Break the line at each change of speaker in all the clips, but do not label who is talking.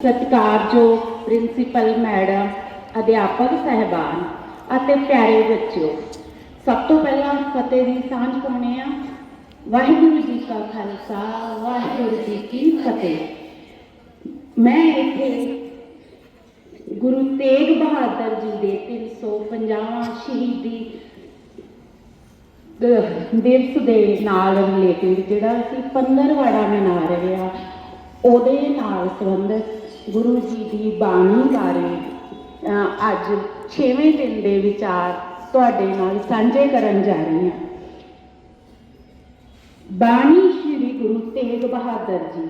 ਸਤਿਕਾਰਯੋਗ principal madam, ਅਧਿਆਪਕ ਸਹਿਬਾਨ ਅਤੇ ਪਿਆਰੇ ਬੱਚਿਓ, ਸਭ ਤੋਂ ਪਹਿਲਾਂ ਫਤਿਹ ਦੀ ਸਾਂਝ ਪਾਉਣੇ ਆ ਵਾਹਿਗੁਰੂ ਜੀ ਕਾ ਖਾਲਸਾ, ਵਾਹਿਗੁਰੂ ਜੀ ਕੀ ਫਤਿਹ। ਮੈਂ ਇੱਥੇ ਗੁਰੂ ਤੇਗ ਬਹਾਦਰ ਜੀ ਦੇ 350ਵਾਂ ਸ਼ਹੀਦੀ ਦਿਵਸ ਦੇ ਨਾਲ ਰਿਲੇਟਿਡ ਜਿਹੜਾ ਅਸੀਂ ਪੰਦਰਵਾੜਾ ਮਨਾ ਰਹੇ ਆ ਉਹਦੇ ਨਾਲ ਸੰਬੰਧਿਤ ਗੁਰੂ ਜੀ ਦੀ ਬਾਣੀ ਬਾਰੇ ਅ, ਅੱਜ 6ਵੇਂ ਦਿਨ ਦੇ ਵਿਚਾਰ ਤੁਹਾਡੇ ਨਾਲ ਸਾਂਝੇ ਕਰਨ ਜਾ ਰਹੀ ਹਾਂ। ਬਾਣੀ ਸ੍ਰੀ ਗੁਰੂ ਤੇਗ ਬਹਾਦਰ ਜੀ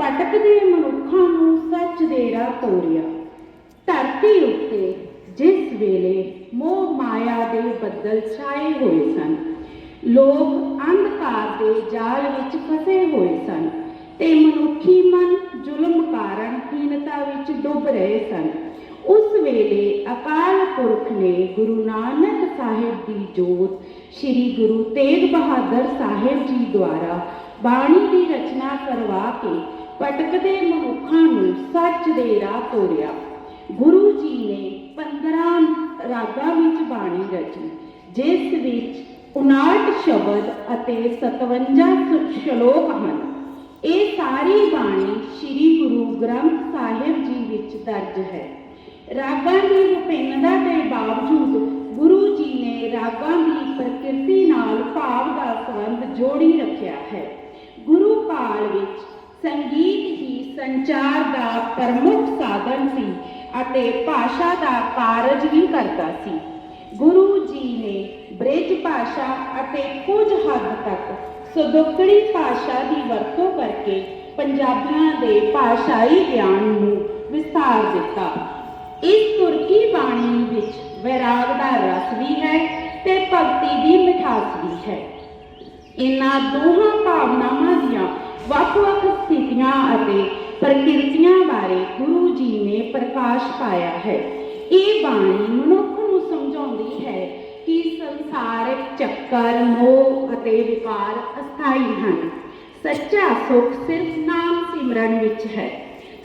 ਭਟਕਦੇ ਮਨੁੱਖਾਂ ਨੂੰ ਸੱਚ ਦੇ ਰਾਹ ਤੋਰਿਆ। ਧਰਤੀ ਉੱਤੇ ਜਿਸ ਵੇਲੇ ਮੋਹ ਮਾਇਆ ਦੇ ਬੱਦਲ ਛਾਏ ਹੋਏ ਸਨ ਲੋਕ ਅੰਧਕਾਰ ਦੇ ਜਾਲ ਵਿੱਚ ਫਸੇ ਹੋਏ ਸਨ। ਤੇ ਮਨੁੱਖੀ ਮਨ ਜ਼ੁਲਮ ਕਾਰਨ ਹੀਨਤਾ ਵਿੱਚ ਡੁੱਬ ਰਹੇ ਸਨ। ਉਸ ਵੇਲੇ ਅਕਾਲ ਪੁਰਖ ਨੇ ਗੁਰੂ ਨਾਨਕ ਸਾਹਿਬ ਦੀ ਜੋਤ ਸ੍ਰੀ ਗੁਰੂ ਤੇਗ ਬਹਾਦਰ ਸਾਹਿਬ ਜੀ ਦੁਆਰਾ ਬਾਣੀ ਦੀ ਰਚਨਾ ਕਰਵਾ ਕੇ ਭਟਕਦੇ ਮਨੁੱਖਾਂ ਨੂੰ ਸੱਚ ਦੇ ਰਾਹ ਤੋਰਿਆ ਗੁਰੂ ਜੀ ਨੇ 15 ਰਾਗਾਂ ਵਿੱਚ ਬਾਣੀ ਰਚੀ, ਜਿਸ ਵਿੱਚ 59 ਸ਼ਬਦ ਅਤੇ 57 ਸ਼ਲੋਕ ਹਨ। ਇਹ ਸਾਰੀ ਬਾਣੀ ਸ੍ਰੀ ਗੁਰੂ ਗ੍ਰੰਥ ਸਾਹਿਬ ਜੀ ਵਿੱਚ ਦਰਜ ਹੈ। ਰਾਗਾਂ ਦੀ ਵਿਭਿੰਨਤਾ ਦੇ ਬਾਵਜੂਦ ਗੁਰੂ ਜੀ ਨੇ ਰਾਗਾਂ ਦੀ ਪ੍ਰਕਿਰਤੀ ਨਾਲ ਭਾਵ ਦਾ ਸੰਬੰਧ ਜੋੜੀ ਰੱਖਿਆ ਹੈ। ਗੁਰੂ ਕਾਲ ਵਿੱਚ ਸੰਗੀਤ ਹੀ ਸੰਚਾਰ ਦਾ ਪ੍ਰਮੁੱਖ ਸਾਧਨ ਸੀ ਅਤੇ ਭਾਸ਼ਾ ਦਾ ਕਾਰਜ ਵੀ ਕਰਦਾ ਸੀ। ਗੁਰੂ ਜੀ ਨੇ ਬ੍ਰਿਜ ਭਾਸ਼ਾ ਅਤੇ ਕੁਝ ਹੱਦ ਤੱਕ ਸਦੁਕੜੀ ਭਾਸ਼ਾ ਦੀ ਵਰਤੋਂ ਕਰਕੇ ਪੰਜਾਬੀਆਂ ਦੇ ਭਾਸ਼ਾਈ ਗਿਆਨ ਨੂੰ ਵਿਸਥਾਰ ਦਿੱਤਾ। ਇਸ ਤੁਰਕੀ ਬਾਣੀ ਵਿੱਚ ਵੈਰਾਗ ਦਾ ਰਸ ਵੀ ਹੈ ਤੇ ਭਗਤੀ ਦੀ ਮਿਠਾਸ ਵੀ ਹੈ। ਇਹਨਾਂ ਦੋਹਾਂ ਭਾਵਨਾਵਾਂ ਦੀਆਂ ਵੱਖ-ਵੱਖ ਸਥਿਤੀਆਂ ਅਤੇ ਪ੍ਰਕਿਰਤੀਆਂ ਬਾਰੇ ਗੁਰੂ ਜੀ ਨੇ ਪ੍ਰਕਾਸ਼ ਪਾਇਆ ਹੈ। ਇਹ ਬਾਣੀ ਮਨੁੱਖ ਨੂੰ ਸਮਝਾਉਂਦੀ ਹੈ ਕਿ ਸੰਸਾਰਿਕ ਚੱਕਰ, ਮੋਹ ਅਤੇ ਵਿਕਾਰ ਅਸਥਾਈ ਹਨ। ਸੱਚਾ ਸੁਖ ਸਿਰਫ ਨਾਮ ਸਿਮਰਨ ਵਿੱਚ ਹੈ।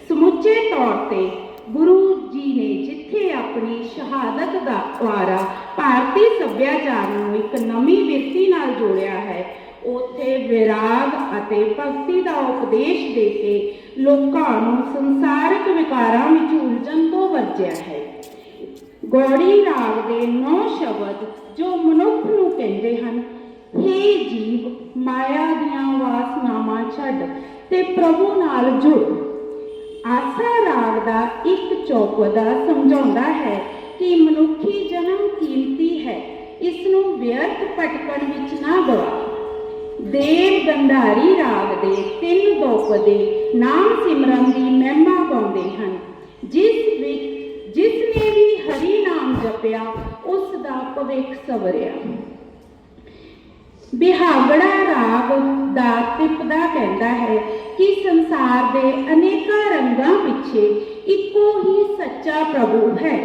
ਸਮੁੱਚੇ ਤੌਰ ਤੇ ਗੁਰੂ ਜੀ ਨੇ ਜਿੱਥੇ ਆਪਣੀ ਸ਼ਹਾਦਤ ਦਾ ਦੁਆਰਾ ਭਾਰਤੀ ਸੱਭਿਆਚਾਰ ਨੂੰ ਇੱਕ ਨਵੀਂ ਵਿਰਤੀ ਨਾਲ ਜੋੜਿਆ ਹੈ, ਉੱਥੇ ਵਿਰਾਗ ਅਤੇ ਭਗਤੀ ਦਾ ਉਪਦੇਸ਼ ਦੇ ਕੇ ਲੋਕਾਂ ਨੂੰ ਸੰਸਾਰਿਕ ਵਿਕਾਰਾਂ ਵਿੱਚ ਉਲਝਣ ਤੋਂ ਵਰਜਿਆ ਹੈ। ਗੌੜੀ ਰਾਗ ਦੇ ਨੌ ਸ਼ਬਦ ਜੋ ਮਨੁੱਖ ਨੂੰ ਕਹਿੰਦੇ ਹਨ। ਹੇ ਜੀਵ, ਮਾਇਆ ਦੀਆਂ ਵਾਸਨਾਵਾਂ ਛੱਡ ਤੇ ਪ੍ਰਭੂ ਨਾਲ ਜੁੜ। ਆਸਾ ਰਾਗ ਦਾ ਇੱਕ ਚੌਪਦਾ ਸਮਝਾਉਂਦਾ ਹੈ ਕਿ ਮਨੁੱਖੀ ਜਨਮ ਕੀਮਤੀ ਹੈ। ਇਸ ਨੂੰ ਵਿਅਰਥ ਭਟਕਣ ਵਿੱਚ ਨਾ ਗਵਾ ਦੇਵ ਗੰਧਾਰੀ ਰਾਗ ਦੇ ਤਿੰਨ ਦੋਪਦੇ ਨਾਮ ਸਿਮਰਨ ਦੀ ਮਹਿਮਾ ਗਾਉਂਦੇ ਹਨ, ਜਿਸ ਵਿੱਚ ਜਿਸ ਨੇ ਵੀ ਹਰੀ ਨਾਮ ਜਪਿਆ ਉਸ ਦਾ ਭਵਿੱਖ ਸਵਰਿਆ ਬਿਹਾਗੜਾ ਰਾਗ ਦਾ ਤਿਪਦਾ ਕਹਿੰਦਾ ਹੈ ਕਿ ਸੰਸਾਰ ਦੇ ਅਨੇਕਾਂ ਰੰਗਾਂ ਪਿੱਛੇ ਇੱਕੋ ਹੀ ਸੱਚਾ ਪ੍ਰਭੂ ਹੈ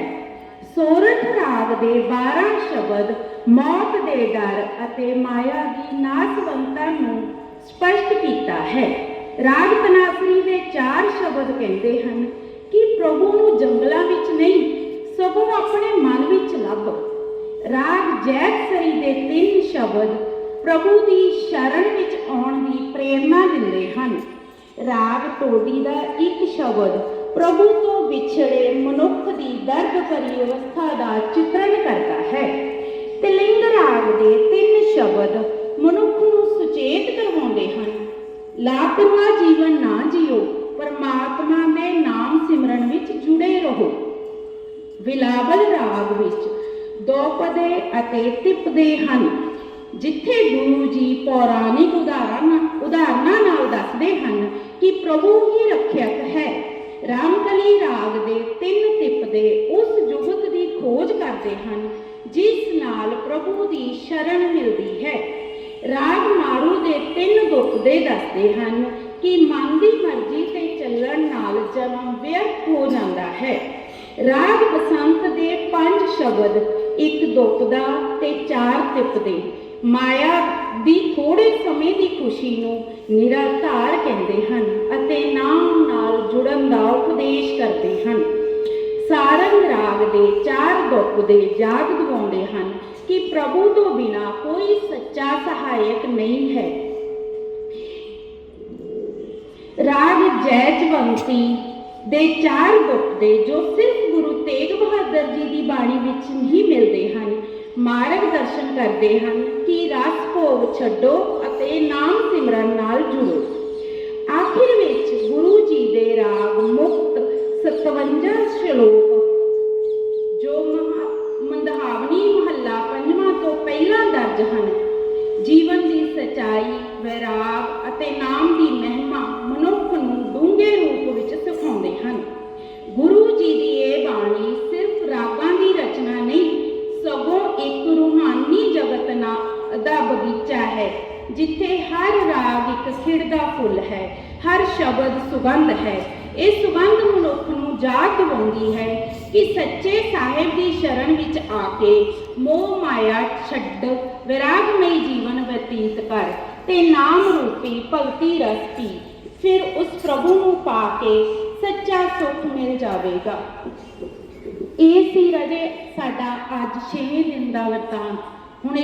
ਸੋਰਠ ਰਾਗ ਦੇ 12 ਸ਼ਬਦ ਮੌਤ ਦੇ ਡਰ ਅਤੇ ਮਾਇਆ ਦੀ ਨਾਸਵੰਤਾ ਨੂੰ ਸਪਸ਼ਟ ਕੀਤਾ ਹੈ ਰਾਗ ਤਨਾਸਰੀ ਦੇ 4 ਸ਼ਬਦ ਕਹਿੰਦੇ ਹਨ ਕਿ ਪ੍ਰਭੂ ਨੂੰ ਜੰਗਲਾਂ ਵਿੱਚ ਰਾਗ ਜੈਤਸਰੀ ਦੇ 3 ਸ਼ਬਦ ਪ੍ਰਭੂ ਦੀ ਸ਼ਰਨ ਵਿੱਚ ਆਉਣ ਦੀ ਪ੍ਰੇਰਣਾ ਦਿੰਦੇ ਹਨ। ਰਾਗ ਟੋਡੀ ਦਾ ਇੱਕ ਸ਼ਬਦ ਪ੍ਰਭੂ ਤੋਂ ਵਿਛੜੇ ਮਨੁੱਖ ਦੀ ਦਰਦ ਭਰੀ ਅਵਸਥਾ ਦਾ ਚਿਤਰਨ ਕਰਦਾ ਹੈ। ਤਿਲਿੰਗ ਰਾਗ ਦੇ ਤਿੰਨ ਸ਼ਬਦ ਮਨੁੱਖ ਨੂੰ ਸੁਚੇਤ ਕਰਵਾਉਂਦੇ ਹਨ। ਲਾਪਰਵਾਹ ਜੀਵਨ ਨਾ ਜਿਓ, ਪਰਮਾਤਮਾ ਦੇ ਨਾਮ ਸਿਮਰਨ ਵਿੱਚ ਜੁੜੇ ਰਹੋ। ਵਿਲਾਵਲ ਰਾਗ ਵਿੱਚ ਦੋਪਦੇ ਅਤੇ ਤਿਪਦੇ ਹਨ, ਜਿੱਥੇ ਗੁਰੂ ਜੀ ਪੌਰਾਣਿਕ ਉਦਾਹਰਨ ਉਦਾਹਰਨਾਂ ਨਾਲ ਦੱਸਦੇ ਹਨ ਕਿ ਪ੍ਰਭੂ ਹੀ ਰੱਖਿਅਕ ਹੈ। ਰਾਮਕਲੀ ਰਾਗ ਦੇ ਤਿੰਨ ਤਿਪਦੇ ਉਸ ਜੁਗਤ ਦੀ ਖੋਜ ਕਰਦੇ ਹਨ, ਜਿਸ ਨਾਲ ਪ੍ਰਭੂ ਦੀ ਸ਼ਰਨ ਮਿਲਦੀ ਹੈ। ਰਾਗ ਮਾਰੂ ਦੇ ਤਿੰਨ ਦੁੱਖਦੇ ਦੱਸਦੇ ਹਨ ਕਿ ਮਨ ਦੀ ਮਰਜ਼ੀ ਤੇ ਚੱਲਣ ਨਾਲ ਜਨਮ ਵਿਅਰਥ ਹੋ ਜਾਂਦਾ ਹੈ। ਰਾਗ ਬਸੰਤ ਦੇ ਪੰਜ ਸ਼ਬਦ ਇੱਕ ਦੁੱਖਦਾ ਤੇ ਚਾਰ ਤਿਪਦੇ ਮਾਇਆ ਦੀ ਥੋੜੇ ਸਮੇਂ ਦੀ ਖੁਸ਼ੀ ਨੂੰ ਨਿਰਾਧਾਰ ਕਹਿੰਦੇ ਹਨ ਅਤੇ ਨਾਮ ਨਾਲ ਜੁੜਨ ਦਾ ਉਪਦੇਸ਼ ਕਰਦੇ ਹਨ। ਸਾਰੰਗ ਰਾਗ ਦੇ ਚਾਰ ਦੁੱਖ ਦੇ ਯਾਦ ਦਿਵਾਉਂਦੇ ਹਨ ਕਿ ਪ੍ਰਭੂ ਤੋਂ ਬਿਨਾ ਕੋਈ ਸੱਚਾ ਸਹਾਇਕ ਨਹੀਂ ਹੈ। ਰਾਗ ਜੈਜਵੰਤੀ ਦੇ ਚਾਰ ਗੁਪਤੇ ਜੋ ਸਿਰਫ ਗੁਰੂ ਤੇਗ ਬਹਾਦਰ ਦੀ ਬਾਣੀ ਵਿੱਚ ਹੀ ਮਿਲਦੇ ਹਨ। ਮਾਰਗ ਦਰਸ਼ਨ ਕਰਦੇ ਹਨ ਕਿ ਰਸ ਭੋਗ ਛੱਡੋ ਅਤੇ ਨਾਮ ਸਿਮਰਨ ਨਾਲ ਜੁੜੋ। ਆਖਿਰ ਵਿੱਚ ਗੁਰੂ ਜੀ ਦੇ ਰਾਗ ਮੁਕਤ 57 ਸ਼ਲੋਕ, ਜੋ ਮੰਦਹਾਵਨੀ ਮਹੱਲਾ ਪੰਜਵਾਂ ਤੋਂ ਪਹਿਲਾਂ ਦਰਜ ਹਨ। ਜੀਵਨ ਦੀ ਸਚਾਈ, ਵੈਰਾਗ ਅਤੇ ਨਾਮ ਦੀ ਮਹਿਮਾ ਮਨੁੱਖ ਨੂੰ ਡੂੰਘੇ ਰੂਪ ਵਿੱਚ ਸਿਖਾਉਂਦੇ ਹਨ। ਗੁਰੂ ਜੀ ਦੀ ਇਹ ਬਾਣੀ ਦਾ ਬਗੀਚਾ ਹੈ, ਜਿੱਥੇ ਹਰ ਰਾਗ ਇੱਕ ਖਿੜਦਾ ਫੁੱਲ ਹੈ, ਹਰ ਸ਼ਬਦ ਸੁਗੰਧ ਹੈ। ਇਹ ਸੁਗੰਧ ਮਨੁੱਖ ਨੂੰ ਯਾਦ ਦਿਵਾਉਂਦੀ ਹੈ ਕਿ ਸੱਚੇ ਸਾਹਿਬ ਦੀ ਸ਼ਰਨ ਵਿੱਚ ਆ ਕੇ ਮੋਹ ਮਾਇਆ ਛੱਡ, ਵਿਰਾਗਮਈ ਜੀਵਨ ਬਤੀਤ ਕਰ ਤੇ ਨਾਮ ਰੂਪੀ ਭਗਤੀ ਰਸ ਪੀ। ਫਿਰ ਉਸ ਪ੍ਰਭੂ ਨੂੰ ਪਾ ਕੇ ਸੱਚਾ ਸੁੱਖ ਮਿਲ ਜਾਵੇਗਾ। ਇਹ ਸੀ ਰਜੇ ਸਾਡਾ ਅੱਜ 6ਵੇਂ ਦਿਨ ਦਾ ਵਰਤਾਂਤ। ਹੁਣ